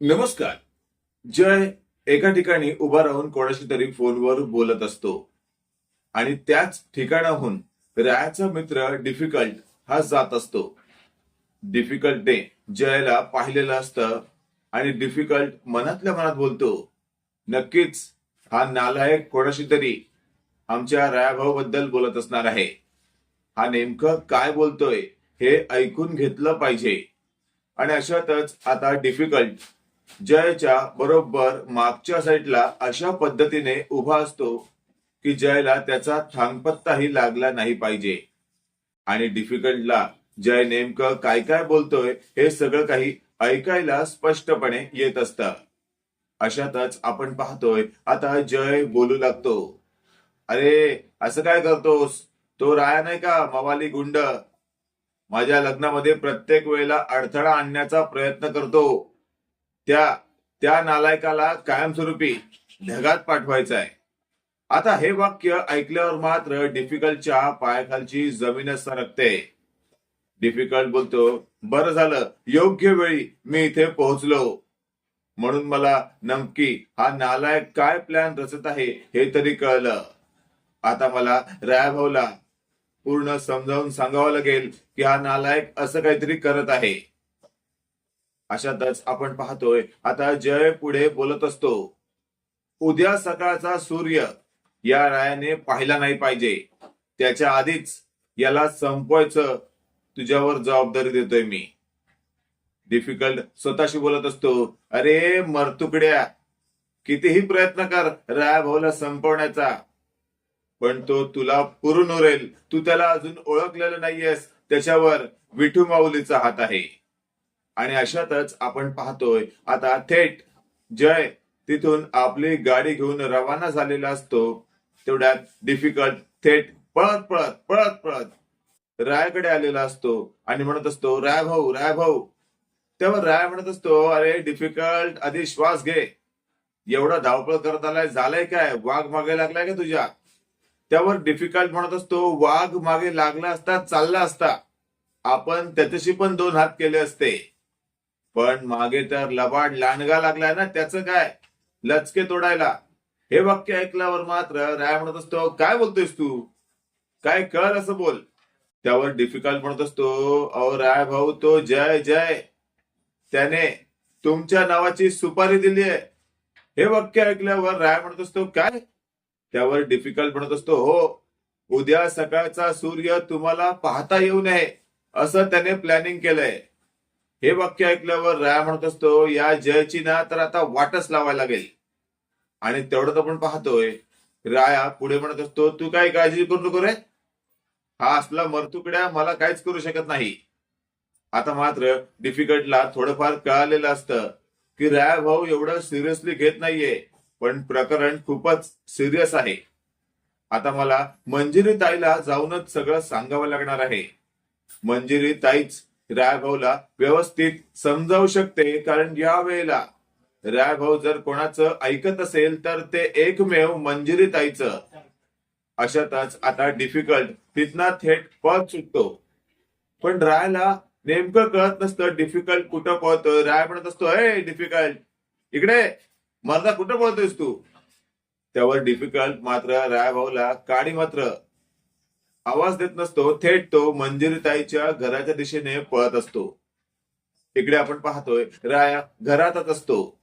नमस्कार. जय एका ठिकाणी उभा राहून कोणाशी तरी फोनवर बोलत असतो. आणि त्याच ठिकाणाहून रायाचा मित्र डिफिकल्ट हा जात असतो. डिफिकल्टने जयला पाहिलेलं असतं आणि डिफिकल्ट मनातल्या मनात बोलतो. नक्कीच हा नालायक कोणाशी तरी आमच्या रायाभाऊ बद्दल बोलत असणार आहे. हा नेमकं काय बोलतोय हे ऐकून घेतलं पाहिजे. आणि अशातच आता डिफिकल्ट जयच्या बरोबर मागच्या साईडला अशा पद्धतीने उभा असतो की जयला त्याचा थांगपत्ताही लागला नाही पाहिजे. आणि डिफिकल्टला जय नेमकं काय काय बोलतोय हे सगळं काही ऐकायला स्पष्टपणे येत असतं. अशातच आपण पाहतोय आता जय बोलू लागतो. अरे असं काय करतोस? तो राया नाही का मवाली गुंड? माझ्या लग्नामध्ये प्रत्येक वेळेला अडथळा आणण्याचा प्रयत्न करतो. त्या त्या नालायकाला कायमस्वरूपी ढगात पाठवायचं आहे. आता हे वाक्य ऐकल्यावर मात्र डिफिकल्टच्या पायाखालची जमीनच सरकते. डिफिकल्ट बोलतो बरं झालं योग्य वेळी मी इथे पोहोचलो. म्हणून मला नमकी हा नालायक काय प्लॅन रचत आहे हे तरी कळलं. आता मला रायभाऊला पूर्ण समजावून सांगावं लागेल की हा नालायक असं काहीतरी करत आहे. अशातच आपण पाहतोय आता जय पुढे बोलत असतो. उद्या सकाळचा सूर्य या रायाने पाहिला नाही पाहिजे. त्याच्या आधीच याला संपवायचं तुझ्यावर जबाबदारी देतोय मी. डिफिकल्ट स्वतःशी बोलत असतो अरे मरतुकड्या कितीही प्रयत्न कर राया भाऊला संपवण्याचा पण तो तुला पुरून उरेल. तू त्याला अजून ओळखलेलं नाहीयेस. त्याच्यावर विठू माऊलीचा हात आहे. आणि अशातच आपण पाहतोय आता थेट जय तिथून आपली गाडी घेऊन रवाना झालेला असतो. तेवढ्यात डिफिकल्ट थेट पळत पळत पळत पळत रायाकडे आलेला असतो. आणि म्हणत असतो राय भाऊ राय भाऊ तेव्हा राय म्हणत असतो अरे डिफिकल्ट आधी श्वास घे. एवढा धावपळ करत आलाय झालंय काय? वाघ मागे लागलाय का तुझ्या? त्यावर डिफिकल्ट म्हणत असतो वाघ मागे लागला असता चालला असता. आपण त्याच्याशी पण दोन हात केले असते. पण मागे तर लबाड लांडगा लागलाय ना त्याचं काय? लचके तोडायला. हे वाक्य ऐकल्यावर मात्र राय म्हणत असतो काय बोलतोयस तू? काय कळ असं बोल. त्यावर डिफिकल्ट म्हणत असतो अहो राय भाऊ तो जय जय. त्याने तुमच्या नावाची सुपारी दिली आहे. हे वाक्य ऐकल्यावर राय म्हणत असतो काय? त्यावर डिफिकल्ट म्हणत असतो हो उद्या सकाळचा सूर्य तुम्हाला पाहता येऊ नये असं त्याने प्लॅनिंग केलंय. हे वाक्य ऐकल्यावर राया म्हणत असतो या जयची ना तर आता वाटच लावायला लागेल. आणि तेवढं आपण पाहतोय राया पुढे म्हणत असतो तू काय काळजी करू नको रे? हा असला मरतुकड्या मला काहीच करू शकत नाही. आता मात्र डिफिकल्टला थोडंफार कळालेलं असतं की राया भाऊ एवढं सिरियसली घेत नाहीये पण प्रकरण खूपच सिरियस आहे. आता मला मंजिरी ताईला जाऊनच सगळं सांगावं लागणार आहे. मंजिरी ताईच रायभाऊला व्यवस्थित समजावू शकते कारण या वेळेला रायभाऊ जर कोणाचं ऐकत असेल तर ते एकमेव मंजिरी ताईचं अशातच आता डिफिकल्ट तिथना थेट पद सुटतो. पण रायला नेमकं कळत नसतं डिफिकल्ट कुठं पळतोय? राय म्हणत असतो हे डिफिकल्ट इकडे मर्दा कुठं पळतोयस तू? त्यावर डिफिकल्ट मात्र रायभाऊला काडी मात्र आवाज देत नसतो थेट तो मंजिरीताईच्या घराच्या दिशेने पळत असतो. इकडे आपण पाहतोय राया घरातच असतो.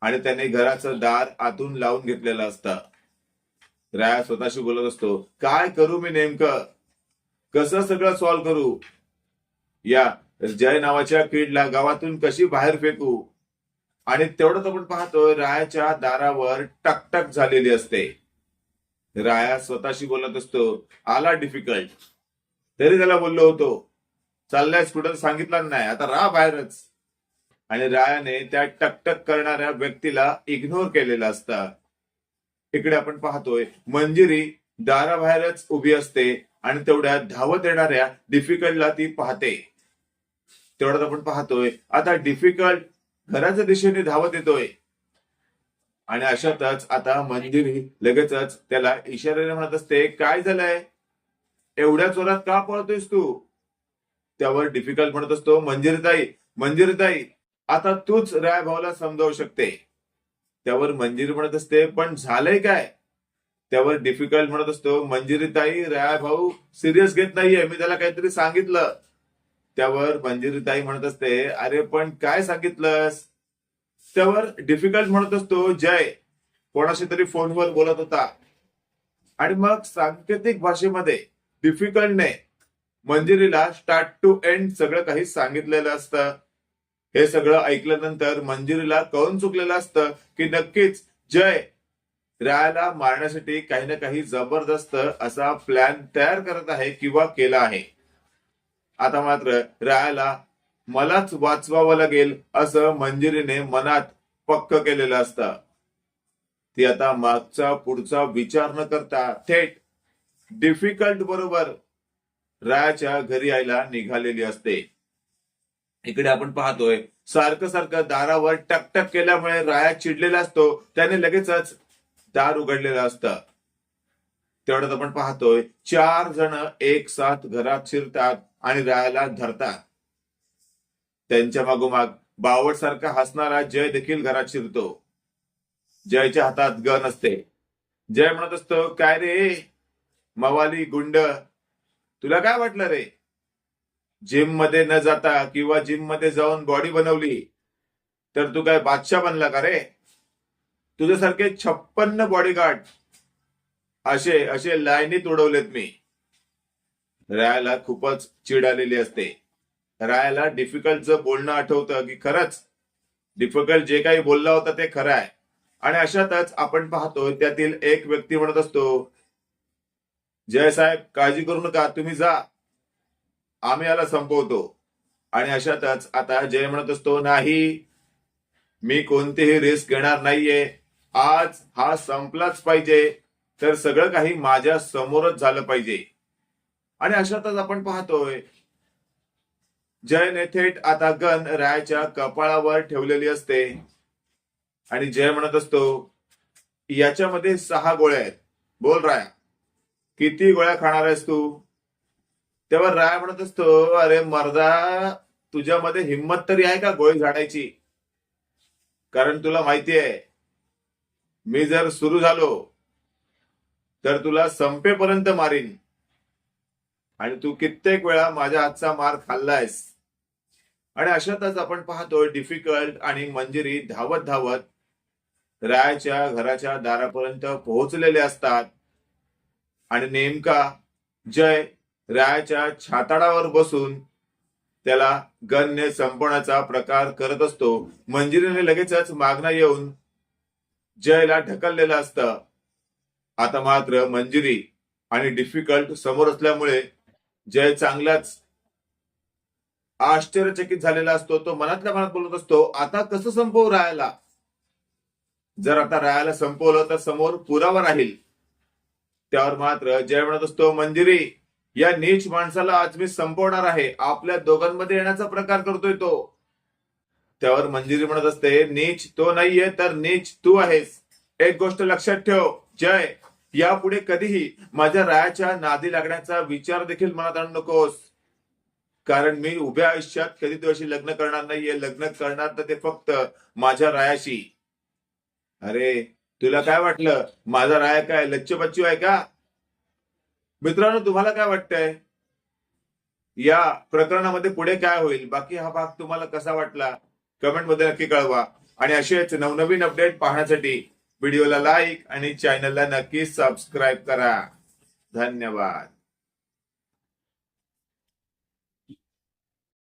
आणि त्याने घराचं दार आतून लावून घेतलेलं असतं. राया स्वतःशी बोलत असतो काय करू मी नेमकं? कसं सगळं सॉल्व्ह करू? या जय नावाच्या किडला गावातून कशी बाहेर फेकू? आणि तेवढंच आपण पाहतोय रायाच्या दारावर टकटक झालेली असते. राया स्वतःशी बोलत असतो. आला डिफिकल्ट तरी त्याला बोललो होतो. चाललायस कुठं सांगितलं नाही. आता राहा बाहेरच. आणि रायाने त्या टकटक करणाऱ्या व्यक्तीला इग्नोर केलेलं असतं. इकडे आपण पाहतोय मंजिरी दाराबाहेरच उभी असते आणि तेवढ्या धावत येणाऱ्या डिफिकल्टला ती पाहते. तेवढ्यात आपण पाहतोय आता डिफिकल्ट घराच्या दिशेने धावत येतोय. आणि अशातच आता मंजिरी लगेचच त्याला इशाऱ्याने म्हणत असते काय झालंय? एवढ्या चोरात का पळतोयस तू? त्यावर डिफिकल्ट म्हणत असतो मंजिरीताई मंजिरीताई आता तूच राय भाऊला समजावू शकते. त्यावर मंजिरी म्हणत असते पण झालंय काय? त्यावर डिफिकल्ट म्हणत असतो मंजिरीताई राय भाऊ सिरियस घेत नाहीये मी त्याला काहीतरी सांगितलं. त्यावर मंजिरी ताई म्हणत असते अरे पण काय सांगितलंस? त्यावर डिफिकल्ट म्हणत असतो जय. कोणाशी तरी फोनवर बोलत होता. आणि मग सांकेतिक भाषेमध्ये डिफिकल्टने मंजिरीला स्टार्ट टू एंड सगळं काही सांगितलेलं असतं. हे सगळं ऐकल्यानंतर मंजिरीला कळून चुकलेलं असतं की नक्कीच जय रायाला मारण्यासाठी काही ना काही जबरदस्त असा प्लॅन तयार करत आहे किंवा केला आहे. आता मात्र रायाला मलाच वाचवावं लागेल असं मंजिरीने मनात पक्क केलेलं असतं. ती आता मागचा पुढचा विचार न करता थेट डिफिकल्ट बरोबर रायाच्या घरी यायला निघालेली असते. इकडे आपण पाहतोय सारखं सारखं दारावर टकटक केल्यामुळे राया चिडलेला असतो त्याने लगेचच दार उघडलेलं असतं. तेवढ्यात आपण पाहतोय चार जण एक साथ घरात शिरतात आणि रायाला धरतात. त्यांच्या मागोमाग बावट सारखा हसणारा जय देखील घरात शिरतो. जयच्या हातात गण असते. जय म्हणत असतो काय रे? मवाली गुंड तुला काय वाटलं रे? जिममध्ये न जाता किंवा जिममध्ये जाऊन बॉडी बनवली तर तू काय बादशाह बनला का रे? तुझ्यासारखे छप्पन्न बॉडीगार्ड असे असे लाईनीत उडवलेत मी. रायाला खूपच चिड आलेली असते. रायाला डिफिकल्टचं बोलणं आठवतं की खरंच डिफिकल्ट जे काही बोलला होता ते खरं आहे. आणि अशातच आपण पाहतो त्यातील एक व्यक्ती म्हणत असतो जय साहेब काळजी करू नका तुम्ही जा. आम्ही याला संपवतो. आणि अशातच आता जय म्हणत असतो नाही मी कोणतीही रिस्क घेणार नाहीये. आज हा संपलाच पाहिजे. तर सगळं काही माझ्या समोरच झालं पाहिजे. आणि अशातच आपण पाहतोय जयने थेट आता गन रायाच्या कपाळावर ठेवलेली असते. आणि जय म्हणत असतो याच्यामध्ये सहा गोळ्या आहेत. बोल राया किती गोळ्या खाणार आहेस तू? तेव्हा राय म्हणत असतो अरे मर्दा तुझ्यामध्ये हिंमत तरी आहे का गोळी झाडायची? कारण तुला माहिती आहे मी जर सुरू झालो तर तुला संपेपर्यंत मारीन. आणि तू कित्येक वेळा माझ्या हातचा मार खाल्लायस. आणि अशातच आपण पाहतोय डिफिकल्ट आणि मंजिरी धावत धावत रायाच्या घराच्या दारापर्यंत पोहोचलेले असतात. आणि नेमका जय रायाच्या छाताडावर बसून त्याला गनने संपवण्याचा प्रकार करत असतो. मंजिरीने लगेचच मागणं येऊन जयला ढकललेलं असतं. आता मात्र मंजिरी आणि डिफिकल्ट समोर असल्यामुळे जय चांगलाच आश्चर्यचकित झालेला असतो तो मनातल्या मनात बोलत असतो आता कसं संपवू रायाला जर आता रायाला संपवलं तर समोर पुरावा राहील. त्यावर मात्र जय म्हणत असतो मंजिरी या नीच माणसाला आज मी संपवणार आहे. आपल्या दोघांमध्ये येण्याचा प्रकार करतोय तो. त्यावर मंजिरी म्हणत असते नीच तो नाहीये तर नीच तू आहेस. एक गोष्ट लक्षात ठेव जय यापुढे कधीही माझ्या रायाच्या नादी लागण्याचा विचार देखील मनात आणू नकोस. कारण मी उभ्या आयुष्यात कधी तुझ्याशी लग्न करणार नाहीये. लग्न करणार तर ते फक्त माझ्या रायाशी. अरे तुला काय वाटलं? माझा राया काय लच्छ आहे का? मित्रांनो तुम्हाला काय वाटतंय? या प्रकरणामध्ये पुढे काय होईल? बाकी हा भाग तुम्हाला कसा वाटला? कमेंटमध्ये नक्की कळवा. आणि असेच नवनवीन अपडेट पाहण्यासाठी व्हिडिओला लाईक आणि चॅनलला नक्की सबस्क्राईब करा. धन्यवाद.